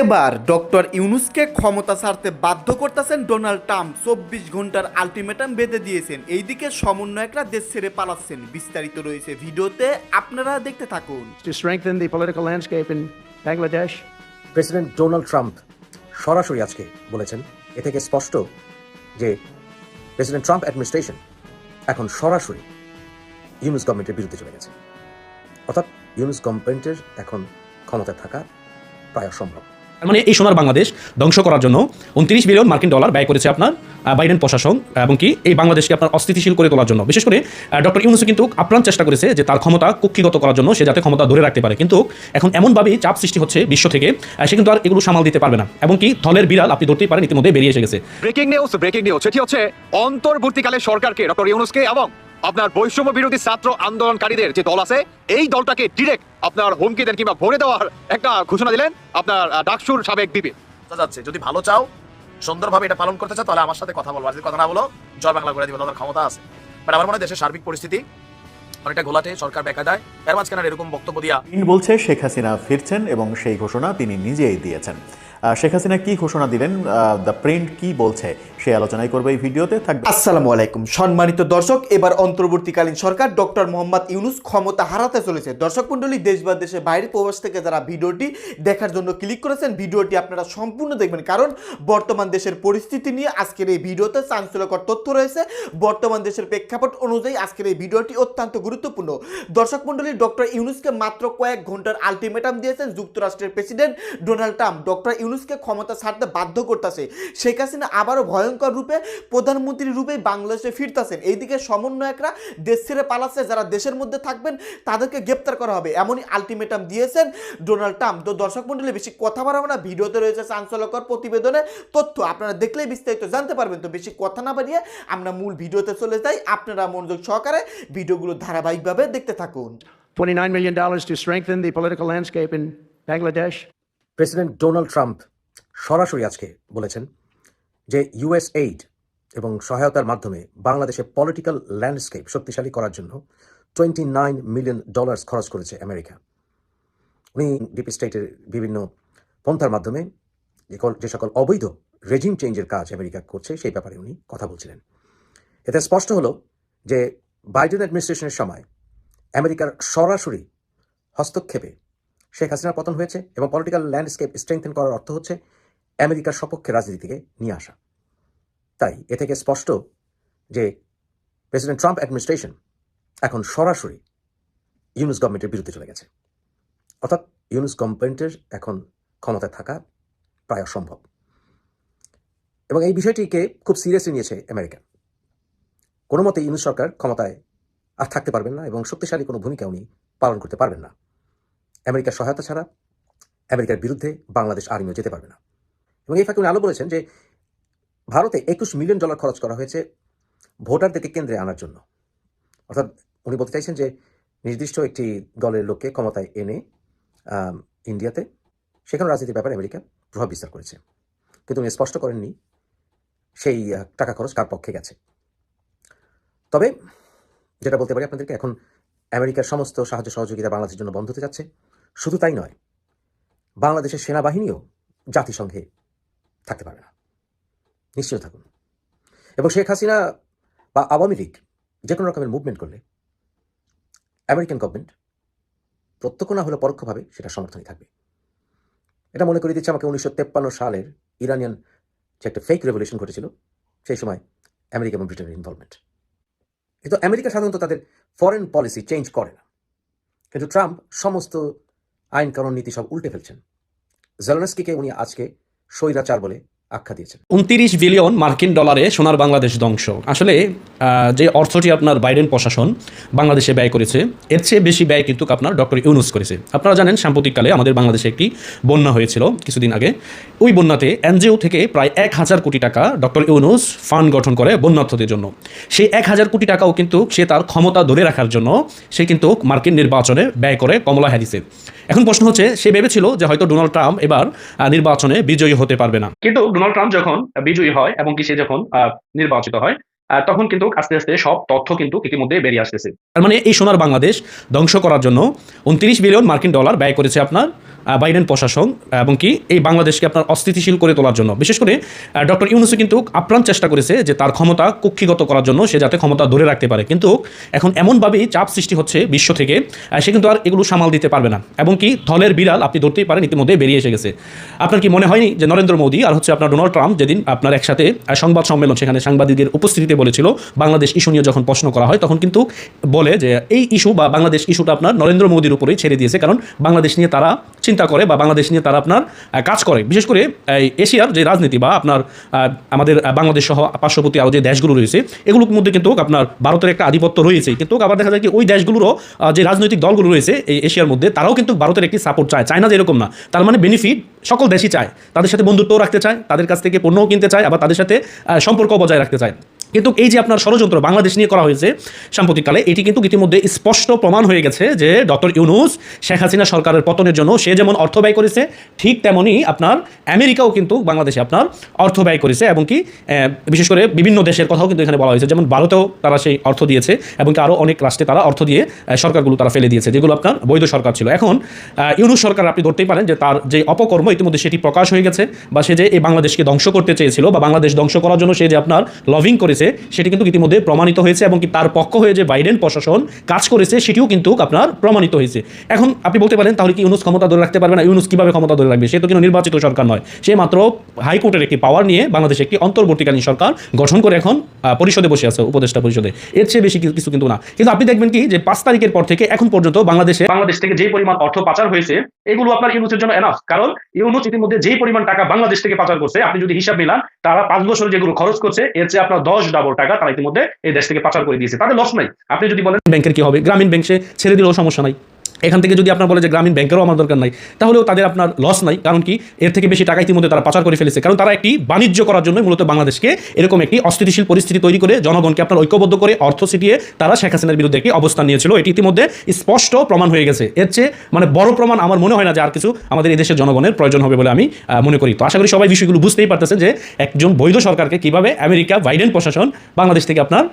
এবার ডক্টর ইউনুসকে ক্ষমতা ছাড়তে বাধ্য করতেছেন ডোনাল্ড ট্রাম্প। চব্বিশ ঘণ্টার আলটিমেটাম বেঁধে দিয়েছেন। এইদিকে সমন্বয়করা দেশ ছেড়ে পালাচ্ছেন। বিস্তারিত রয়েছে ভিডিওতে আপনারা দেখতে থাকুন। To strengthen the political landscape in Bangladesh. President Donald Trump সরাসরি আজকে বলেছেন এ থেকে স্পষ্ট যে প্রেসিডেন্ট ট্রাম্প অ্যাডমিনিস্ট্রেশন এখন সরাসরি ইউনুস গভর্নমেন্টের বিরুদ্ধে চলে গেছে। অর্থাৎ ইউনুস গভর্নমেন্টের এখন ক্ষমতায় থাকা প্রায় অসম্ভব। মানে এই সোনার বাংলাদেশ ধ্বংস করার জন্য উনত্রিশ বিলিয়ন মার্কিন ডলার ব্যয় করেছে আপনার বাইডেন প্রশাসন এবং কি এই বাংলাদেশকে আপনার অস্থিতিশীল করে তোলার জন্য। বিশেষ করে ডক্টর ইউনুসু কিন্তু আপ্রাণ চেষ্টা করেছে যে তার ক্ষমতা কুক্ষিগত করার জন্য, সে যাতে ক্ষমতা ধরে রাখতে পারে। কিন্তু এখন এমনভাবেই চাপ সৃষ্টি হচ্ছে বিশ্ব থেকে সে কিন্তু আর এগুলো সামাল দিতে পারবে না। এবং কি থলের বিড়াল আপনি ধরতেই পারেন ইতিমধ্যে বেরিয়ে এসে গেছে। ব্রেকিং নিউজ ব্রেকিং নিউজ সেটি হচ্ছে অন্তর্বর্তীকালে সরকারকে, ডক্টর ইউনুসকে এবং আপনার বৈষম্য বিরোধী ছাত্র আন্দোলনকারীদের যে দল আছে এই দলটাকে ডিরেক্ট আপনার হুমকি দেন কিংবা ভরে দেওয়ার একটা ঘোষণা দিলেন আপনার ডাকসুর সাবেক বিপি। যাচ্ছে যদি ভালো চাও সুন্দরভাবে এটা পালন করতে চাও তাহলে আমার সাথে কথা বলব আর যদি কথা না বলো জয় বাংলা করে দিবে তোমার ক্ষমতা আছে। বাট আমার মনে হয় দেশের সার্বিক পরিস্থিতি অনেকটা ঘোলাটে সরকার বেকা দেয়। এর মাঝখানে এরকম বক্তব্য দিয়া বলছে শেখ হাসিনা ফিরছেন এবং সেই ঘোষণা তিনি নিজেই দিয়েছেন। শেখ হাসিনা কি ঘোষণা দিলেন? দ্য প্রিন্ট কি বলছে? সেই আলোচনাই করবে এই ভিডিওতে। থাকবে আসসালামু আলাইকুম। সম্মানিত দর্শক, এবার অন্তর্বর্তীকালীন সরকার ডক্টর মোহাম্মদ ইউনুস ক্ষমতা হারাতে চলেছে। দর্শক মণ্ডলী, দেশ বা দেশের বাইরে প্রবাস থেকে যারা ভিডিওটি দেখার জন্য ক্লিক করেছেন, ভিডিওটি আপনারা সম্পূর্ণ দেখবেন। কারণ বর্তমান দেশের পরিস্থিতি নিয়ে আজকের এই ভিডিওতে চাঞ্চল্যকর তথ্য রয়েছে। বর্তমান দেশের প্রেক্ষাপট অনুযায়ী আজকের এই ভিডিওটি অত্যন্ত গুরুত্বপূর্ণ। দর্শক মণ্ডলী, ডক্টর ইউনুসকে মাত্র কয়েক ঘণ্টার আলটিমেটাম দিয়েছেন যুক্তরাষ্ট্রের প্রেসিডেন্ট ডোনাল্ড ট্রাম্প। ডক্টর ইউনুসকে ক্ষমতা ছাড়তে বাধ্য করতেছে। শেখ হাসিনা আবারও ভয়ঙ্কর রূপে, প্রধানমন্ত্রী রূপে বাংলাদেশে ফিরতেছেন। এইদিকে সমন্বয়করা দেশ ছেড়ে পালাচ্ছে, যারা দেশের মধ্যে থাকবেন তাদেরকে গ্রেপ্তার করা হবে। এমনই আলটিমেটাম দিয়েছেন ডোনাল্ড ট্রাম্প। তো দর্শক মন্ডলী বেশি কথা বাড়াবো না। ভিডিওতে রয়েছে চাঞ্চল্যকর প্রতিবেদনে তথ্য। আপনারা দেখলেই বিস্তারিত জানতে পারবেন। তো বেশি কথা না বাড়িয়ে আমরা মূল ভিডিওতে চলে যাই। আপনারা মনোযোগ সহকারে ভিডিওগুলো ধারাবাহিকভাবে দেখতে থাকুন। $29 million to strengthen the political landscape in Bangladesh. President Donald Trump সরাসরি আজকে বলেছেন যে ইউএস এইড এবং সহায়তার মাধ্যমে বাংলাদেশে পলিটিক্যাল ল্যান্ডস্কেপ শক্তিশালী করার জন্য টোয়েন্টি নাইন মিলিয়ন ডলার্স খরচ করেছে আমেরিকা। উনি ডিপি স্টেটের বিভিন্ন পন্থার মাধ্যমে যে সকল অবৈধ রেজিম চেঞ্জের কাজ আমেরিকা করছে, সেই ব্যাপারে উনি কথা বলছিলেন। এতে স্পষ্ট হলো যে বাইডেন অ্যাডমিনিস্ট্রেশনের সময় আমেরিকার সরাসরি হস্তক্ষেপে শেখ হাসিনার পতন হয়েছে এবং পলিটিক্যাল ল্যান্ডস্কেপ স্ট্রেংথেন করার অর্থ হচ্ছে আমেরিকার সপক্ষে রাজনীতিকে নিয়ে আসা। তাই এ থেকে স্পষ্ট যে প্রেসিডেন্ট ট্রাম্প অ্যাডমিনিস্ট্রেশন এখন সরাসরি ইউনুস গভর্নমেন্টের বিরুদ্ধে চলে গেছে। অর্থাৎ ইউনুস গভর্নমেন্টের এখন ক্ষমতায় থাকা প্রায় অসম্ভব। এবং এই বিষয়টিকে খুব সিরিয়াসলি নিয়েছে আমেরিকা। কোনো মতে ইউনুস সরকার ক্ষমতায় আর থাকতে পারবেন না এবং শক্তিশালী কোনো ভূমিকা উনি পালন করতে পারবেন না। আমেরিকার সহায়তা ছাড়া আমেরিকার বিরুদ্ধে বাংলাদেশ আর্মিও যেতে পারবে না। এবং এই ফাঁকে উনি আলো বলেছেন যে, ভারতে একুশ মিলিয়ন ডলার খরচ করা হয়েছে ভোটারদেরকে কেন্দ্রে আনার জন্য। অর্থাৎ উনি বলতে চাইছেন যে, নির্দিষ্ট একটি দলের লোককে ক্ষমতায় এনে ইন্ডিয়াতে, সেখানে রাজনীতির ব্যাপারে আমেরিকা প্রভাব বিস্তার করেছে। কিন্তু উনি স্পষ্ট করেননি সেই টাকা খরচ কার পক্ষে গেছে। তবে, যেটা বলতে পারি আপনাদেরকে, এখন আমেরিকার সমস্ত সাহায্য সহযোগিতা বাংলাদেশের জন্য বন্ধ হতে যাচ্ছে। শুধু তাই নয়, বাংলাদেশের সেনাবাহিনীও জাতিসংঘে থাকতে পারবে না। নিশ্চিত থাকুন। এবং শেখ হাসিনা বা আওয়ামী লীগ যে কোনো রকমের মুভমেন্ট করলে আমেরিকান গভর্নমেন্ট প্রত্যক্ষ না হলে পরোক্ষভাবে সেটা সমর্থনই থাকবে। এটা মনে করে দিচ্ছে আমাকে উনিশশো তেপ্পান্ন সালের ইরানিয়ান যে একটা ফেক রেভলিউশন ঘটেছিল, সেই সময় আমেরিকা এবং ব্রিটেনের ইনভলভমেন্ট কিন্তু আমেরিকা সাধারণত তাদের ফরেন পলিসি চেঞ্জ করে না। কিন্তু ট্রাম্প সমস্ত আইন কানুন নীতি সব উল্টে ফেলছেন। জেলনস্কিকে উনি আজকে স্বৈরাচার বলে আখ্যা দিয়েছেন। উনত্রিশ বিলিয়ন মার্কিন ডলারে সোনার বাংলাদেশ ধ্বংস। আসলে যে অর্থটি আপনার বাইডেন প্রশাসন বাংলাদেশে ব্যয় করেছে, এর চেয়ে বেশি ব্যয় কিন্তু আপনার ডক্টর ইউনুস করেছে। আপনারা জানেন, সাম্প্রতিককালে আমাদের বাংলাদেশে একটি বন্যা হয়েছিল কিছুদিন আগে। ওই বন্যাতে এনজিও থেকে প্রায় এক হাজার কোটি টাকা ডক্টর ইউনুস ফান্ড গঠন করে বন্যার্থদের জন্য। সেই এক হাজার কোটি টাকাও কিন্তু সে তার ক্ষমতা ধরে রাখার জন্য সে কিন্তু মার্কিন নির্বাচনে ব্যয় করে কমলা হ্যারিসে এখন প্রশ্ন হচ্ছে সে ভেবেছিল যে হয়তো ডোনাল্ড ট্রাম্প এবার নির্বাচনে বিজয়ী হতে পারবে না। কিন্তু ডোনাল্ড ট্রাম্প যখন বিজয়ী হয় এবং কি সে যখন আহ, নির্বাচিত হয় আহ, তখন কিন্তু আস্তে আস্তে সব তথ্য কিন্তু ইতিমধ্যে বেরিয়ে আসতেছে। তার মানে এই সোনার বাংলাদেশ ধ্বংস করার জন্য উনত্রিশ বিলিয়ন মার্কিন ডলার ব্যয় করেছে আপনার বাইডেন প্রশাসন এবং কি এই বাংলাদেশকে আপনার অস্থিতিশীল করে তোলার জন্য। বিশেষ করে ডক্টর ইউনুসে কিন্তু আপ্রাণ চেষ্টা করেছে যে তার ক্ষমতা কুক্ষিগত করার জন্য, সে যাতে ক্ষমতা ধরে রাখতে পারে। কিন্তু এখন এমনভাবেই চাপ সৃষ্টি হচ্ছে বিশ্ব থেকে সে কিন্তু আর এগুলো সামাল দিতে পারবে না। এবং কি থলের বিড়াল আপনি ধরতেই পারেন ইতিমধ্যে বেরিয়ে এসে গেছে। আপনার কি মনে হয়নি যে নরেন্দ্র মোদী আর হচ্ছে আপনার ডোনাল্ড ট্রাম্প যেদিন আপনার একসাথে সংবাদ সম্মেলন সেখানে সাংবাদিকদের উপস্থিতিতে বলেছিল, বাংলাদেশ ইস্যু নিয়ে যখন প্রশ্ন করা হয়, তখন কিন্তু বলে যে এই ইস্যু বা বাংলাদেশ ইস্যুটা আপনার নরেন্দ্র মোদীর উপরেই ছেড়ে দিয়েছে। কারণ বাংলাদেশ নিয়ে তারা চিন্তা করে বা বাংলাদেশ নিয়ে তারা আপনার কাজ করে। বিশেষ করে এশিয়ার যে রাজনীতি বা আপনার আমাদের বাংলাদেশ সহ পার্শ্ববর্তী আরও যে দেশগুলো রয়েছে, এগুলোর মধ্যে কিন্তু আপনার ভারতের একটা আধিপত্য রয়েছে। কিন্তু আবার দেখা যায় কি, ওই দেশগুলোরও যে রাজনৈতিক দলগুলো রয়েছে এই এশিয়ার মধ্যে, তারাও কিন্তু ভারতের একটি সাপোর্ট চায়। চায় না যে এরকম না। তার মানে বেনিফিট সকল দেশই চায়। তাদের সাথে বন্ধুত্বও রাখতে চায়, তাদের কাছ থেকে পণ্যও কিনতে চায়, আবার তাদের সাথে সম্পর্ক বজায় রাখতে চায়। কিন্তু এই যে আপনার ষড়যন্ত্র বাংলাদেশ নিয়ে করা হয়েছে সাম্প্রতিককালে, এটি কিন্তু ইতিমধ্যে স্পষ্ট প্রমাণ হয়ে গেছে যে ডক্টর ইউনুস, শেখ হাসিনা সরকারের পতনের জন্য সে যেমন অর্থ ব্যয় করেছে, ঠিক তেমনই আপনার আমেরিকাও কিন্তু বাংলাদেশে আপনার অর্থ ব্যয় করেছে এবং কি বিশেষ করে বিভিন্ন দেশের কথাও কিন্তু এখানে বলা হয়েছে। যেমন ভারতেও তারা সেই অর্থ দিয়েছে এবং কি আরও অনেক রাষ্ট্রে তারা অর্থ দিয়ে সরকারগুলো তারা ফেলে দিয়েছে, যেগুলো আপনার বৈধ সরকার ছিল। এখন ইউনুস সরকার আপনি ধরতেই পারেন যে তার যে অপকর্ম ইতিমধ্যে সেটি প্রকাশ হয়ে গেছে বা সে যে এই বাংলাদেশকে ধ্বংস করতে চেয়েছিল বা বাংলাদেশ ধ্বংস করার জন্য সে যে আপনার লভিং করেছে, সেটি কিন্তু ইতিমধ্যে প্রমাণিত হয়েছে এবং কি তার পক্ষ হয়ে যে বাইডেন প্রশাসন কাজ করেছে, সেটিও কিন্তু আপনার প্রমাণিত হয়েছে। এখন আপনি বলতে পারেন, তাহলে কি ইউনুস ক্ষমতা ধরে রাখতে পারবে না? ইউনুস কীভাবে ক্ষমতা ধরে রাখবে? সে তো কিন্তু নির্বাচিত সরকার নয়। সে মাত্র হাইকোর্টের একটি পাওয়ার নিয়ে বাংলাদেশে একটি অন্তর্বর্তীকালীন সরকার গঠন করে এখন পরিষদে বসে আছে, উপদেষ্টা পরিষদে। এর চেয়ে বেশি কিছু কিন্তু না। কিন্তু আপনি দেখবেন কি, যে পাঁচ তারিখের পর থেকে এখন পর্যন্ত বাংলাদেশে বাংলাদেশ থেকে যে পরিমাণ অর্থ পাচার হয়েছে, এগুলো আপনার ইউনুসের জন্য এনাফ কারণ ইউনুস ইতিমধ্যে যেই পরিমাণ টাকা বাংলাদেশ থেকে পাচার করছে, আপনি যদি হিসাব মিলান, তারা পাঁচ বছর যেগুলো খরচ করছে, এর চেয়ে আপনার দশ ডাবল টাকা তারা ইতিমধ্যে এই দেশ থেকে পাচার করে দিয়েছে। তাদের লস নাই। আপনি যদি বলেন, ব্যাংকের কি হবে? গ্রামীণ ব্যাংকে ছেড়ে দিলেও সমস্যা নাই। এখান থেকে যদি আপনার বলে যে গ্রামীণ ব্যাংকেরও আমার দরকার নাই, তাহলেও তাদের আপনার লস নাই, কারণ কি? এর থেকে বেশি টাকা ইতিমধ্যে তারা পাচার করে ফেলেছে। কারণ তারা একটি বাণিজ্য করার জন্য মূলত বাংলাদেশকে এরকম একটি অস্থিতিশীল পরিস্থিতি তৈরি করে, জনগণকে আপনার ঐক্যবদ্ধ করে অর্থ ছিটিয়ে তারা শেখ হাসিনার বিরুদ্ধে একটি অবস্থান নিয়েছিল। এটি ইতিমধ্যে স্পষ্ট প্রমাণ হয়ে গেছে। এর চেয়ে মানে বড় প্রমাণ আমার মনে হয় না যে আর কিছু আমাদের দেশের জনগণের প্রয়োজন হবে বলে আমি মনে করি। তো আশা করি সবাই বিষয়গুলো বুঝতেই পারতেছেন যে একজন বৈধ সরকারকে কীভাবে আমেরিকা বাইডেন প্রশাসন বাংলাদেশ থেকে আপনার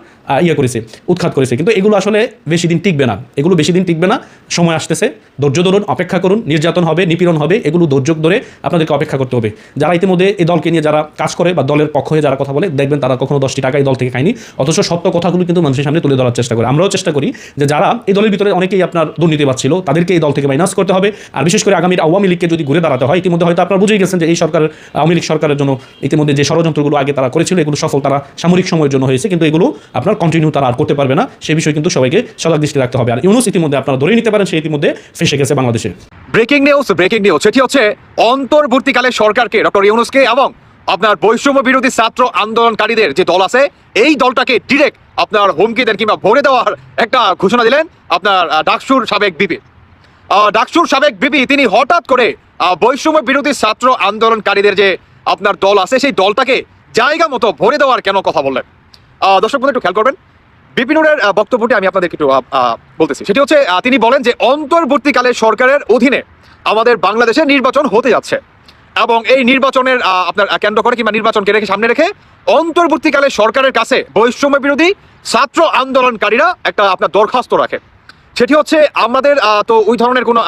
ইয়ে করেছে, উৎখাত করেছে। কিন্তু এগুলো আসলে বেশি দিন টিকবে না। এগুলো বেশি দিন টিকবে না। সময় আসতেছে। ধৈর্য ধরুন, অপেক্ষা করুন, নির্যাতন হবে, নিপীড়ন হবে, এগুলো ধৈর্য ধরে আপনাদেরকে অপেক্ষা করতে হবে। যারা ইতিমধ্যে এই দলকে নিয়ে যারা কাজ করে বা দলের পক্ষ হয়ে যারা কথা বলে, দেখবেন তারা কখনো দশটি টাকা এই দল থেকে খায়নি। অথচ সত্য কথাগুলো কিন্তু মানুষের সামনে তুলে ধরার চেষ্টা করে। আমরাও চেষ্টা করি যে যারা এই দলের ভিতরে অনেকেই আপনার দুর্নীতিবাদ ছিল, তাদেরকে এই দল থেকে মাইনাস করতে হবে। আর বিশেষ করে আগামীর আওয়ামী লীগকে যদি ঘুরে দাঁড়াতে হয়, ইতিমধ্যে হয়তো আপনারা বুঝেই গেছেন যে এই সরকার, আওয়ামী লীগ সরকারের জন্য ইতিমধ্যে যে ষড়যন্ত্রগুলো আগে তারা করেছিল, এগুলো সফল তারা সামরিক সময়ের জন্য হয়েছে। কিন্তু এগুলো আপনার কন্টিনিউ তারা আর করতে পারবে না। সে বিষয়ে কিন্তু সবাইকে সজাগ দৃষ্টি রাখতে হবে। আর ইউনুস ইতিমধ্যে আপনারা ধরে নিতে পারেন সে ইতিমধ্যে ফেসে গেছে বাংলাদেশে। ব্রেকিং নিউজ ব্রেকিং নিউজ, সেটি হচ্ছে অন্তর্বর্তীকালে সরকারকে ডক্টর ইউনুসকে এবং আপনার বৈষম্য বিরোধী ছাত্র আন্দোলনকারীদের যে দল আছে, এই দলটাকে ডিরেক্ট আপনার হুমকি দেন কিংবা ভরে দেওয়ার একটা ঘোষণা দিলেন আপনার ডাকসুর সাবেক বিপি। ডাকসুর সাবেক বিপি, তিনি হঠাৎ করে বৈষম্য বিরোধী ছাত্র আন্দোলনকারীদের যে আপনার দল আছে, সেই দলটাকে জায়গা মতো ভরে দেওয়ার কেন কথা বললেন? দর্শক বন্ধু, একটু খেয়াল করবেন বিপিনুরের বক্তব্যটি আমি আপনাদেরকে একটু বলতেছি। সেটি হচ্ছে তিনি বলেন যে অন্তর্বর্তীকালে সরকারের অধীনে আমাদের বাংলাদেশে নির্বাচন হতে যাচ্ছে এবং এই নির্বাচনের আপনার কেন্দ্র করে কিংবা নির্বাচনকে রেখে, সামনে রেখে অন্তর্বর্তীকালে সরকারের কাছে বৈষম্য বিরোধী ছাত্র আন্দোলনকারীরা একটা আপনার দরখাস্ত রাখে। সেটি হচ্ছে, আমাদের তো ওই ধরনের কোনো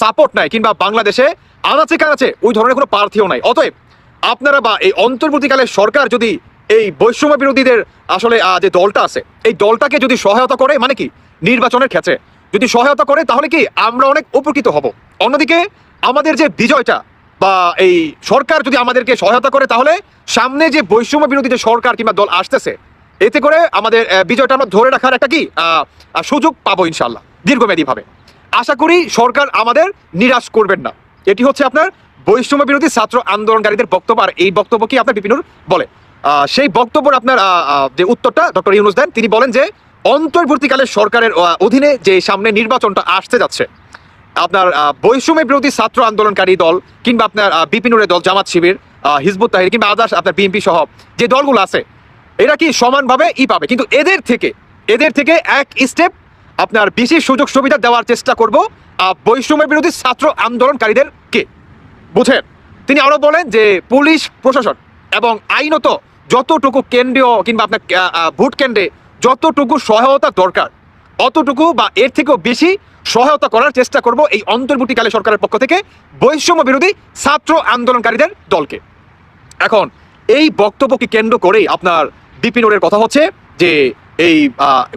সাপোর্ট নাই কিংবা বাংলাদেশে আনাচে কানাচে ওই ধরনের কোনো প্রার্থীও নাই। অতএব আপনারা বা এই অন্তর্বর্তীকালে সরকার যদি এই বৈষম্য বিরোধীদের আসলে যে দলটা আছে, এই দলটাকে যদি সহায়তা করে মানে কি? নির্বাচনের ক্ষেত্রে যদি সহায়তা করে, তাহলে কি আমরা অনেক উপকৃত হব। অন্যদিকে, আমাদের যে বিজয়টা বা এই সরকার যদি আমাদেরকে সহায়তা করে, তাহলে সামনে যে বৈষম্য বিরোধী যে সরকার কিংবা দল আসতেছে, এতে করে আমাদের বিজয়টা আমরা ধরে রাখার একটা কি সুযোগ পাবো ইনশাল্লাহ দীর্ঘমেয়াদীভাবে। আশা করি সরকার আমাদের নিরাশ করবেন না। এটি হচ্ছে আপনার বৈষম্য বিরোধী ছাত্র আন্দোলনকারীদের বক্তব্য, আর এই বক্তব্য কি আপনার বিপিনুর? বলে। সেই বক্তব্যের আপনার যে উত্তরটা ডক্টর ইউনুস দেন, তিনি বলেন যে অন্তর্বর্তীকালে সরকারের অধীনে যে সামনে নির্বাচনটা আসতে যাচ্ছে, আপনার বৈষম্য বিরোধী ছাত্র আন্দোলনকারী দল কিংবা আপনার বিপিনুরের দল, জামাত শিবির হিজবুত তাহির কিংবা আদার্স, আপনার বিএনপি সহ যে দলগুলো আছে, এরা কি সমানভাবে ই পাবে? কিন্তু এদের থেকে এদের থেকে এক স্টেপ আপনার বেশি সুযোগ সুবিধা দেওয়ার চেষ্টা করব বৈষম্য বিরোধী ছাত্র আন্দোলনকারীদেরকে বুঝেন, তিনি আরও বলেন যে পুলিশ প্রশাসন এবং আইনত যতটুকু কেন্দ্রীয় কিংবা আপনার ভোট কেন্দ্রে যতটুকু সহায়তা দরকার, অতটুকু বা এর থেকেও বেশি সহায়তা করার চেষ্টা করব এই অন্তর্বর্তীকালে সরকারের পক্ষ থেকে বৈষম্য বিরোধী ছাত্র আন্দোলনকারীদের দলকে। এখন, এই বক্তব্যকে কেন্দ্র করেই আপনার বিপিনুরের কথা হচ্ছে যে, এই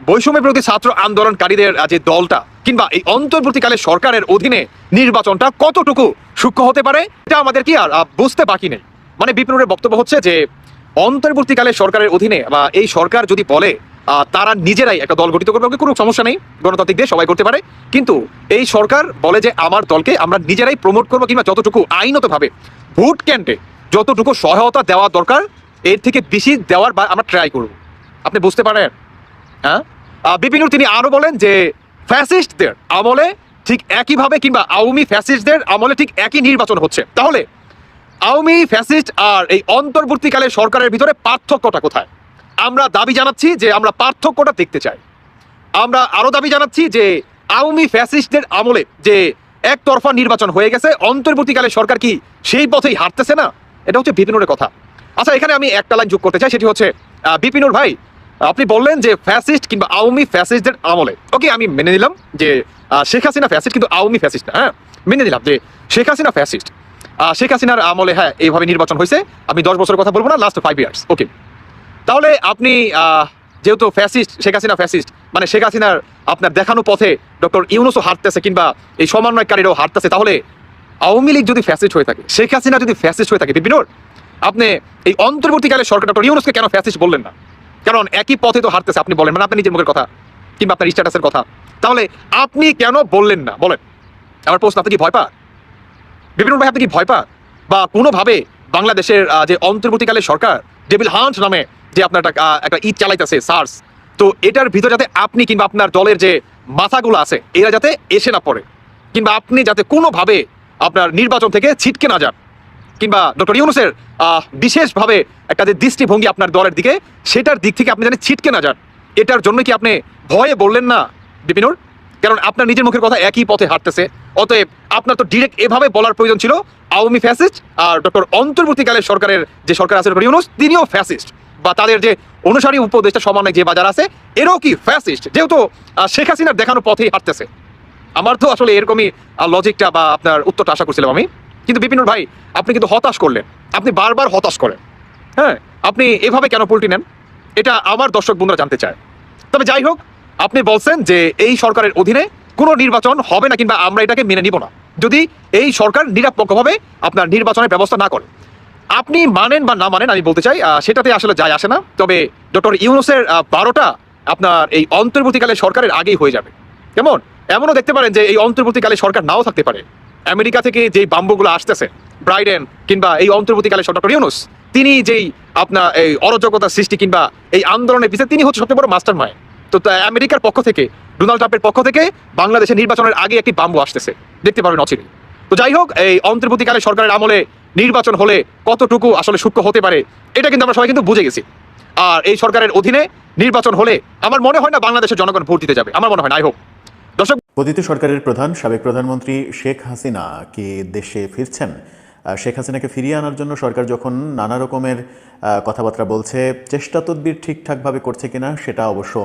বৈষম্য বিরোধী ছাত্র আন্দোলনকারীদের যে দলটা কিংবা এই অন্তর্বর্তীকালে সরকারের অধীনে নির্বাচনটা কতটুকু সূক্ষ্ম হতে পারে, এটা আমাদের কি আর বুঝতে বাকি নেই। মানে বিপিনুরের বক্তব্য হচ্ছে যে, অন্তর্বর্তীকালে সরকারের অধীনে বা এই সরকার যদি বলে তারা নিজেরাই একটা দল গঠিত করবে কোনো সমস্যা নেই, গণতান্ত্রিক দিয়ে সবাই করতে পারে। কিন্তু এই সরকার বলে যে, আমার দলকে আমরা নিজেরাই প্রমোট করব কিংবা যতটুকু আইনতভাবে ভোট ক্যান্টে যতটুকু সহায়তা দেওয়া দরকার, এর থেকে বেশি দেওয়ার বা আমরা ট্রাই করব। আপনি বুঝতে পারেন? হ্যাঁ? বিপিনুর তিনি আরও বলেন যে ফ্যাসিস্টদের আমলে ঠিক একইভাবে কিংবা আওয়ামী ফ্যাসিস্টদের আমলে ঠিক একই নির্বাচন হচ্ছে। তাহলে আওয়ামী ফ্যাসিস্ট আর এই অন্তর্বর্তীকালে সরকারের ভিতরে পার্থক্যটা কোথায়? আমরা দাবি জানাচ্ছি যে আমরা পার্থক্যটা দেখতে চাই। আমরা আরও দাবি জানাচ্ছি যে আওয়ামী ফ্যাসিস্টদের আমলে যে একতরফা নির্বাচন হয়ে গেছে, অন্তর্বর্তীকালে সরকার কি সেই পথেই হাঁটতেছে না? এটা হচ্ছে বিপিনুরের কথা। আচ্ছা এখানে আমি একটা লাইন যোগ করতে চাই, সেটি হচ্ছে বিপিনুর ভাই, আপনি বললেন যে ফ্যাসিস্ট কিংবা আওয়ামী ফ্যাসিস্টদের আমলে। ওকে, আমি মেনে নিলাম যে শেখ হাসিনা ফ্যাসিস্ট, কিন্তু আওয়ামী ফ্যাসিস্ট হ্যাঁ? মেনে নিলাম যে শেখ হাসিনা ফ্যাসিস্ট। শেখ হাসিনার আমলে হ্যাঁ এইভাবে নির্বাচন হয়েছে। আমি দশ বছরের কথা বলব না লাস্ট ফাইভ ইয়ার্স ওকে তাহলে আপনি যেহেতু ফ্যাসিস্ট শেখ হাসিনা ফ্যাসিস্ট মানে শেখ হাসিনার আপনার দেখানো পথে ডক্টর ইউনুসও হাঁটতেছে কিংবা এই সমন্বয়কারীরাও হাঁটতেছে তাহলে আওয়ামী লীগ যদি ফ্যাসিস্ট হয়ে থাকে, শেখ হাসিনা যদি ফ্যাসিস্ট হয়ে থাকে বিপিনুর আপনি এই অন্তর্বর্তীকালে সরকার ডক্টর ইউনুসকে কেন ফ্যাসিস্ট বললেন না? কারণ একই পথে তো হারতেছে, আপনি বলেন মানে আপনি নিজের মুখের কথা, কিংবা আপনার স্ট্যাটাসের কথা। তাহলে আপনি কেন বললেন না? বলেন। আমার প্রশ্ন, আপনি কি ভয় পান? বিপিন ভাই আপনি কি ভয় পান? বা কোনোভাবে বাংলাদেশের যে অন্তর্বর্তীকালে সরকার ডেভিল হান্ট নামে যে আপনার একটা একটা ঈদ চালাইতেছে, সার্স, তো এটার ভিতরে যাতে আপনি কিংবা আপনার দলের যে মাথাগুলো আছে, এরা যাতে এসে না পড়ে, কিংবা আপনি যাতে কোনোভাবে আপনার নির্বাচন থেকে ছিটকে না যান, কিংবা ডক্টর ইউনুসের বিশেষভাবে একটা যে দৃষ্টিভঙ্গি আপনার দলের দিকে, সেটার দিক থেকে আপনি যেন ছিটকে না যান, এটার জন্য কি আপনি ভয়ে বললেন না বিপিনুর কারণ আপনার নিজের মুখের কথা একই পথে হাঁটতেছে। অতএব আপনার তো ডিরেক্ট এভাবে বলার প্রয়োজন ছিল। আওয়ামী ফ্যাসিস্ট আর ডক্টর অন্তর্বর্তীকালের সরকারের যে সরকার আছে ডক্টর ইউনুস, তিনিও ফ্যাসিস্ট বা তাদের যে অনুসারী উপদেষ্টা সমন্বয় যে বাজার আছে, এরও কি ফ্যাসিস্ট যেহেতু শেখ হাসিনার দেখানো পথেই হাঁটতেছে। আমার তো আসলে এরকমই লজিকটা বা আপনার উত্তরটা আশা করছিলাম আমি। কিন্তু বিপিনুর ভাই, আপনি কিন্তু হতাশ করলেন। আপনি বারবার হতাশ করেন। হ্যাঁ আপনি এভাবে কেন পোল্টি নেন? এটা আমার দর্শক বন্ধুরা জানতে চায়। তবে যাই হোক আপনি বলছেন যে এই সরকারের অধীনে কোনো নির্বাচন হবে না কিংবা আমরা এটাকে মেনে নিব না। যদি এই সরকার নিরপেক্ষভাবে আপনার নির্বাচনের ব্যবস্থা না করে, আপনি মানেন বা না মানেন আমি বলতে চাই সেটাতে আসলে যায় আসে না। তবে ডক্টর ইউনুসের বারোটা আপনার এই অন্তর্বর্তীকালে সরকারের আগেই হয়ে যাবে। কেমন? এমনও দেখতে পারেন যে এই অন্তর্বর্তীকালে সরকার নাও থাকতে পারে। আমেরিকা থেকে যেই বাম্বুগুলো আসতেছে, ব্রাইডেন কিংবা এই অন্তর্বর্তীকালে ডক্টর ইউনুস, তিনি যেই আপনার এই অরাজকতা সৃষ্টি কিংবা এই আন্দোলনের পিছিয়ে তিনি হচ্ছে সবচেয়ে বড় মাস্টার মায় তো আমেরিকার পক্ষ থেকে, ডোনাল্ড ট্রাম্পের পক্ষ থেকে বাংলাদেশের নির্বাচনের আগে একটি বাম্বু আসতেছে। দেখতে পারবেন অচিরে তো যাই হোক, এই অন্তর্বর্তীকালে সরকারের আমলে নির্বাচন হলে কতটুকু আসলে সূক্ষ্ম হতে পারে, এটা কিন্তু আমরা সবাই কিন্তু বুঝে গেছি। আর এই সরকারের অধীনে নির্বাচন হলে আমার মনে হয় না বাংলাদেশের জনগণ ভোট দিতে যাবে। আমার মনে হয় না হোক দর্শক পতিত সরকারের প্রধান, সাবেক প্রধানমন্ত্রী শেখ হাসিনা কি দেশে ফিরছেন? শেখ হাসিনাকে ফিরিয়ে আনার জন্য সরকার যখন নানা রকমের কথাবার্তা বলছে, চেষ্টা তদবির ঠিকঠাকভাবে করছে কিনা সেটা অবশ্য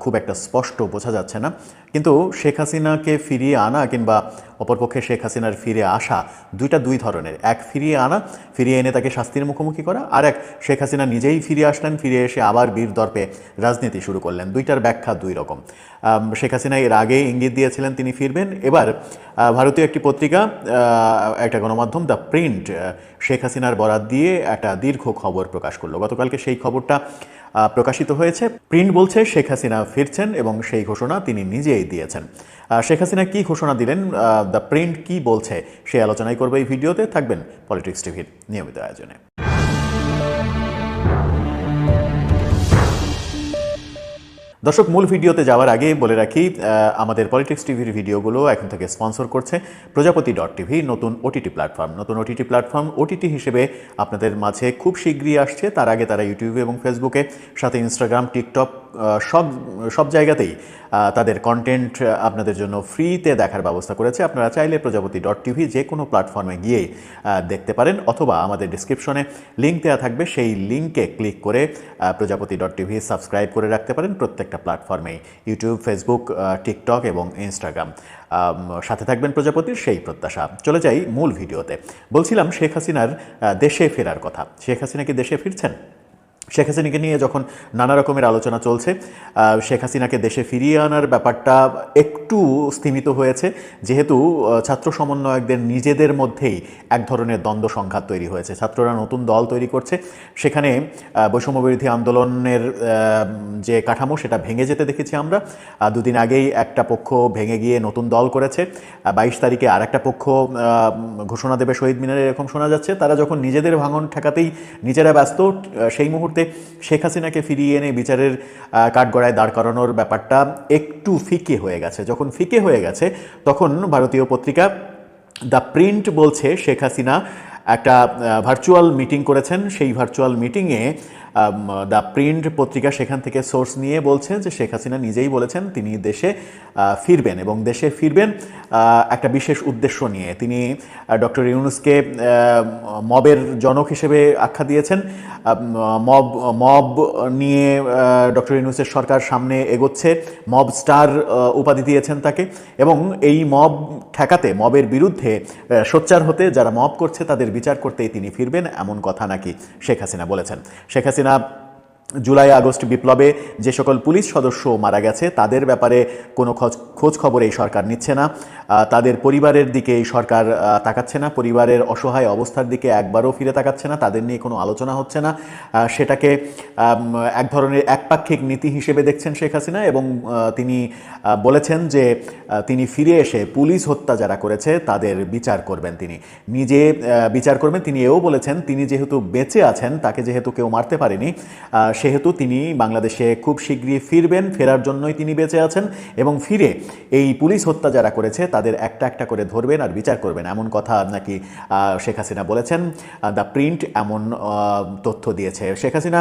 খুব একটা স্পষ্ট বোঝা যাচ্ছে না। কিন্তু শেখ হাসিনাকে ফিরিয়ে আনা কিংবা অপরপক্ষে শেখ হাসিনার ফিরে আসা দুইটা দুই ধরনের। এক ফিরিয়ে আনা, ফিরিয়ে এনে তাকে শাস্তির মুখোমুখি করা, আর এক শেখ হাসিনা নিজেই ফিরে আসলেন, ফিরে এসে আবার বীর দর্পে রাজনীতি শুরু করলেন। দুইটার ব্যাখ্যা দুই রকম। শেখ হাসিনা এর আগে ইঙ্গিত দিয়েছিলেন তিনি ফিরবেন। এবার ভারতীয় একটি পত্রিকা একটা গণমাধ্যম, দ্য প্রিন্ট শেখ হাসিনার বরাত দিয়ে একটা দীর্ঘ খবর প্রকাশ করল। গতকালকে সেই খবরটা প্রকাশিত হয়েছে। প্রিন্ট বলছে শেখ হাসিনা ফিরছেন এবং সেই ঘোষণা তিনি নিজেই দিয়েছেন। শেখ হাসিনা কি ঘোষণা দিলেন? দ্য প্রিন্ট কি বলছে? সেই আলোচনাই করবে এই ভিডিওতে। থাকবেন পলিটিক্স টিভির নিয়মিত আয়োজনে। দর্শক, মূল ভিডিওতে যাওয়ার আগে বলে রাখি আমাদের পলিটিক্স টিভির ভিডিওগুলো এখন থেকে স্পন্সর করছে প্রজাপতি ডট টিভি, নতুন ওটিটি প্ল্যাটফর্ম। নতুন ওটিটি প্ল্যাটফর্ম ওটিটি হিসেবে আপনাদের মাঝে খুব শীঘ্রই আসছে। তার আগে তারা ইউটিউবে এবং ফেসবুকে, সাথে ইনস্টাগ্রাম, টিকটক সব সব জায়গাতেই তাদের কন্টেন্ট আপনাদের জন্য ফ্রিতে দেখার ব্যবস্থা করেছে। আপনারা চাইলে প্রজাপতি ডট টিভি যে কোনো প্ল্যাটফর্মে গিয়ে দেখতে পারেন অথবা আমাদের ডিসক্রিপশনে লিঙ্ক দেওয়া থাকবে। সেই লিঙ্কে ক্লিক করে প্রজাপতি ডট টিভি সাবস্ক্রাইব করে রাখতে পারেন প্রত্যেকটা প্ল্যাটফর্মেই ইউটিউব ফেসবুক টিকটক এবং ইনস্টাগ্রাম সাথে থাকবেন প্রজাপতির সেই প্রত্যাশা। চলে যাই মূল ভিডিওতে। বলছিলাম শেখ হাসিনার দেশে ফেরার কথা। শেখ হাসিনা কি দেশে ফিরছেন? শেখ হাসিনাকে নিয়ে যখন নানা রকমের আলোচনা চলছে শেখ হাসিনাকে দেশে ফিরিয়ে আনার ব্যাপারটা একটু স্থিমিত হয়েছে। যেহেতু ছাত্র সমন্বয়কদের নিজেদের মধ্যেই এক ধরনের দ্বন্দ্ব সংঘাত তৈরি হয়েছে। ছাত্ররা নতুন দল তৈরি করছে। সেখানে বৈষম্যবিরোধী আন্দোলনের যে কাঠামো, সেটা ভেঙে যেতে দেখেছি আমরা। দুদিন আগেই একটা পক্ষ ভেঙে গিয়ে নতুন দল করেছে। বাইশ তারিখে আর একটা পক্ষ ঘোষণা দেবে শহীদ মিনারে, এরকম শোনা যাচ্ছে। তারা যখন নিজেদের ভাঙন ঠেকাতেই নিজেরা ব্যস্ত সেই মুহূর্তে শেখ হাসিনাকে ফিরিয়ে এনে বিচারের কাঠগড়ায় দাঁড় করানোর ব্যাপারটা একটু ফিকে হয়ে গেছে। যখন ফিকে হয়ে গেছে, তখন ভারতীয় পত্রিকা দ্য প্রিন্ট বলছে, শেখ হাসিনা একটা ভার্চুয়াল মিটিং করেছেন। সেই ভার্চুয়াল মিটিংয়ে দ্য প্রিন্ট পত্রিকা সেখান থেকে সোর্স নিয়ে বলছেন যে শেখ হাসিনা নিজেই বলেছেন তিনি দেশে ফিরবেন এবং দেশে ফিরবেন একটা বিশেষ উদ্দেশ্য নিয়ে। তিনি ডক্টর ইউনুসকে মবের জনক হিসেবে আখ্যা দিয়েছেন। মব মব নিয়ে ডক্টর ইউনুসের সরকার সামনে এগোচ্ছে, মব স্টার উপাধি দিয়েছেন তাকে এবং এই মব ঠেকাতে, মবের বিরুদ্ধে সোচ্চার হতে যারা মব করছে তাদের বিচার করতেই তিনি ফিরবেন, এমন কথা নাকি শেখ হাসিনা বলেছেন। শেখ হাসিনা জুলাই আগস্ট বিপ্লবে যে সকল পুলিশ সদস্য মারা গেছে, তাদের ব্যাপারে কোনো খোঁজ খবর এই সরকার নিচ্ছে না। তাদের পরিবারের দিকে এই সরকার তাকাচ্ছে না। পরিবারের অসহায় অবস্থার দিকে একবারও ফিরে তাকাচ্ছে না। তাদের নিয়ে কোনো আলোচনা হচ্ছে না। সেটাকে এক ধরনের একপাক্ষিক নীতি হিসেবে দেখছেন শেখ হাসিনা এবং তিনি বলেছেন যে তিনি ফিরে এসে পুলিশ হত্যা যারা করেছে, তাদের বিচার করবেন তিনি। নিজে বিচার করবেন। তিনি এও বলেছেন, তিনি যেহেতু বেঁচে আছেন, তাকে যেহেতু কেউ মারতে পারেনি সেহেতু তিনি বাংলাদেশে খুব শীঘ্রই ফিরবেন, ফেরার জন্যই তিনি বেঁচে আছেন এবং ফিরে এই পুলিশ হত্যা যারা করেছে তাদের একটা একটা করে ধরবেন আর বিচার করবেন। এমন কথা নাকি শেখ হাসিনা বলেছেন। দ্য প্রিন্ট এমন তথ্য দিয়েছে। শেখ হাসিনা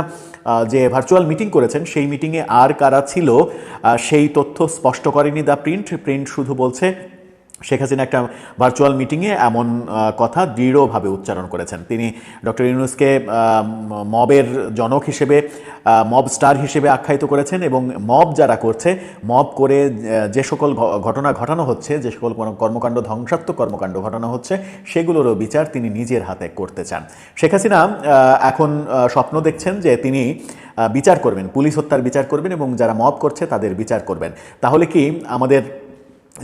যে ভার্চুয়াল মিটিং করেছেন, সেই মিটিংয়ে আর কারা ছিল সেই তথ্য স্পষ্ট করেনি দ্য প্রিন্ট। প্রিন্ট শুধু বলছে শেখ হাসিনা একটা ভার্চুয়াল মিটিংয়ে এমন কথা দৃঢ়ভাবে উচ্চারণ করেছেন। তিনি ডক্টর ইউনুসকে মবের জনক হিসেবে মব স্টার হিসেবে আখ্যায়িত করেছেন এবং মব যারা করছে, মব করে যে সকল ঘটনা ঘটানো হচ্ছে, যে সকল কর্মকাণ্ড ধ্বংসাত্মক কর্মকাণ্ড ঘটানো হচ্ছে, সেগুলোরও বিচার তিনি নিজের হাতে করতে চান। শেখ হাসিনা এখন স্বপ্ন দেখছেন যে তিনি বিচার করবেন, পুলিশ হত্যার বিচার করবেন এবং যারা মব করছে তাদের বিচার করবেন। তাহলে কি আমাদের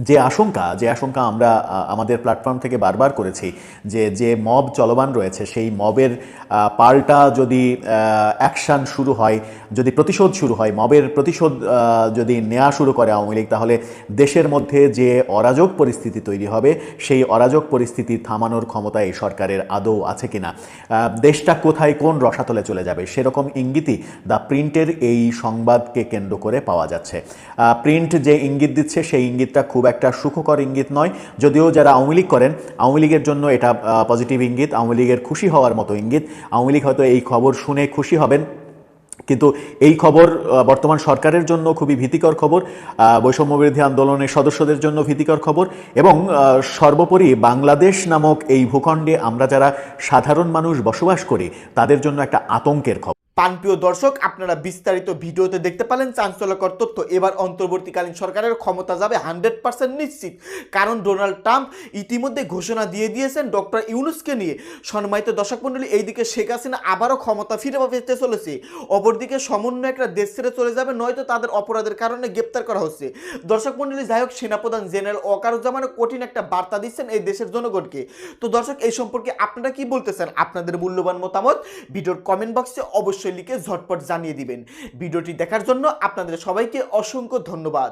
যে আশঙ্কা যে আশঙ্কা আমরা আমাদের প্ল্যাটফর্ম থেকে বারবার করেছি যে যে মব চলমান রয়েছে, সেই মবের পাল্টা যদি অ্যাকশান শুরু হয়, যদি প্রতিশোধ শুরু হয় মবের প্রতিশোধ যদি নেওয়া শুরু করে আওয়ামী লীগ, তাহলে দেশের মধ্যে যে অরাজক পরিস্থিতি তৈরি হবে, সেই অরাজক পরিস্থিতি থামানোর ক্ষমতা এই সরকারের আদৌ আছে কিনা? দেশটা কোথায় কোন রসাতলে চলে যাবে, সেরকম ইঙ্গিতই দ্য প্রিন্টের এই সংবাদকে কেন্দ্র করে পাওয়া যাচ্ছে। প্রিন্ট যে ইঙ্গিত দিচ্ছে, সেই ইঙ্গিতটা খুব একটা সুখকর ইঙ্গিত নয়। যদিও যারা আওয়ামী লীগ করেন আওয়ামী লীগের জন্য এটা পজিটিভ ইঙ্গিত আওয়ামী লীগের খুশি হওয়ার মতো ইঙ্গিত। আওয়ামী লীগ হয়তো এই খবর শুনে খুশি হবেন। কিন্তু এই খবর বর্তমান সরকারের জন্য খুবই ভীতিকর খবর আহ, বৈষম্য বিরোধী আন্দোলনের সদস্যদের জন্য ভীতিকর খবর এবং সর্বোপরি বাংলাদেশ নামক এই ভূখণ্ডে আমরা যারা সাধারণ মানুষ বসবাস করি তাদের জন্য একটা আতঙ্কের খবর। পানপ্রিয় দর্শক, আপনারা বিস্তারিত ভিডিওতে দেখতে পেলেন চাঞ্চল্যকর তথ্য। এবার অন্তর্বর্তীকালীন সরকারের ক্ষমতা যাবে হান্ড্রেড পার্সেন্ট নিশ্চিত। কারণ ডোনাল্ড ট্রাম্প ইতিমধ্যে ঘোষণা দিয়ে দিয়েছেন ডক্টর ইউনুসকে নিয়ে। সম্মানিত দর্শক মণ্ডলী, এইদিকে শেখ হাসিনা আবারও ক্ষমতা ফিরে পেতে চলেছে। অপরদিকে সমন্বয়করা দেশ ছেড়ে চলে যাবে, নয়তো তাদের অপরাধের কারণে গ্রেপ্তার করা হচ্ছে। দর্শক মণ্ডলী, যাই হোক, সেনাপ্রধান জেনারেল ওয়াকারুজ্জামান কঠিন একটা বার্তা দিচ্ছেন এই দেশের জনগণকে। তো দর্শক, এই সম্পর্কে আপনারা কি বলতেছেন? আপনাদের মূল্যবান মতামত ভিডিওর কমেন্ট বক্সে অবশ্যই লিখে ঝটপট জানিয়ে দিবেন। ভিডিওটি দেখার জন্য আপনাদের সবাইকে অসংখ্য ধন্যবাদ।